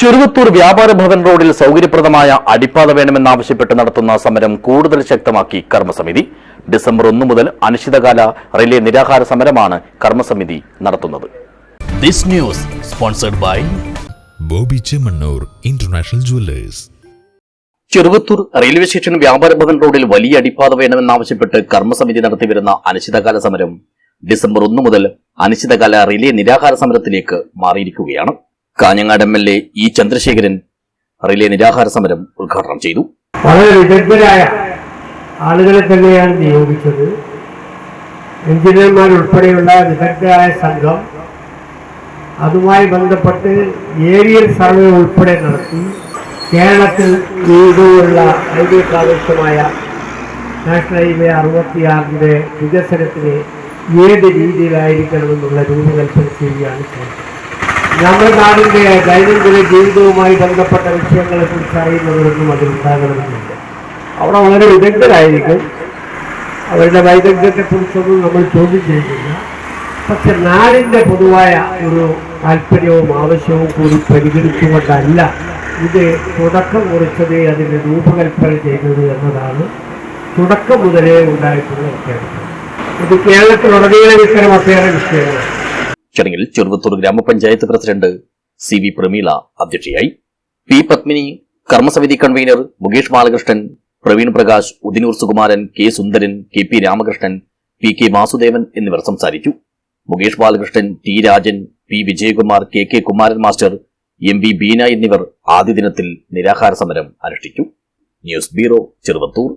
ചെറുവത്തൂർ വ്യാപാര ഭവൻ റോഡിൽ സൗകര്യപ്രദമായ അടിപ്പാത വേണമെന്നാവശ്യപ്പെട്ട് നടത്തുന്ന സമരം കൂടുതൽ ശക്തമാക്കി കർമ്മസമിതി. ഡിസംബർ ഒന്ന് മുതൽ അനിശ്ചിതകാല റിലേ നിരാഹാര സമരമാണ് കർമ്മസമിതി നടത്തുന്നത്. Boby Chemmanur international jewellers. Cheruvathur railway station Vyapara Bhavan റോഡിൽ വലിയ അടിപ്പാത വേണമെന്നാവശ്യപ്പെട്ട് കർമ്മസമിതി നടത്തിവരുന്ന അനിശ്ചിതകാല സമരം ഡിസംബർ ഒന്ന് മുതൽ അനിശ്ചിതകാല റിലേ നിരാഹാര സമരത്തിലേക്ക് മാറിയിരിക്കുകയാണ്. Kanhangad M L A E Chandrasekharan relay നിരാഹാര സമരം ഉദ്ഘാടനം ചെയ്തു. വളരെ വിദഗ്ധരായ ആളുകളെ തന്നെയാണ് നിയോഗിച്ചത്. എഞ്ചിനീയർമാരുൾപ്പെടെയുള്ള വിദഗ്ധരായ സംഘം അതുമായി ബന്ധപ്പെട്ട് ഏരിയൽ സർവേ ഉൾപ്പെടെ നടത്തി കേരളത്തിൽ ഇതുള്ള ഹൈവേക്ക് ആവശ്യമായ നാഷണൽ ഹൈവേ അറുപത്തിയാറിന്റെ വികസനത്തിന് ഏത് രീതിയിലായിരിക്കണമെന്നുള്ള രൂപകൽപ്പന ചെയ്യുകയാണ് ചെയ്തത് നമ്മുടെ നാടിന്റെ ദൈനംദിന ജീവിതവുമായി ബന്ധപ്പെട്ട വിഷയങ്ങളെ കുറിച്ച് അറിയുന്നവരൊന്നും അതിൽ ഉണ്ടാകണമെന്നില്ല അവിടെ വളരെ വിദഗ്ധരായിരിക്കും. അവരുടെ വൈദഗ്ധ്യത്തെക്കുറിച്ചൊന്നും നമ്മൾ ചോദ്യം ചെയ്യുന്നില്ല പക്ഷെ നാടിന്റെ പൊതുവായ ഒരു താല്പര്യവും ആവശ്യവും കൂടി പരിഗണിച്ചുകൊണ്ടല്ല ഇത് തുടക്കം കുറിച്ചത് അതിന്റെ രൂപകൽപ്പന ചെയ്തത് എന്നതാണ് തുടക്കം മുതലേ ഉണ്ടായിട്ടുള്ള വ്യത്യാസം. ഇത് കേരളത്തിലുടനീളം ഇത്തരം ഒട്ടേറെ വിഷയങ്ങളാണ്. ചടങ്ങിൽ ചെറുവത്തൂർ ഗ്രാമപഞ്ചായത്ത് പ്രസിഡന്റ് സി വി പ്രമീള അധ്യക്ഷയായി. P Padmini കർമ്മസമിതി convener Mukesh Balakrishnan Praveen Prakash Udinoor Sukumaran K Sundaran K P Ramakrishnan P K Vasudevan എന്നിവർ സംസാരിച്ചു. Mukesh Balakrishnan T Rajan P Vijayakumar K K Kumaran master M V Beena എന്നിവർ ആദ്യ ദിനത്തിൽ നിരാഹാര സമരം അനുഷ്ഠിച്ചു. News bureau Cheruvathur.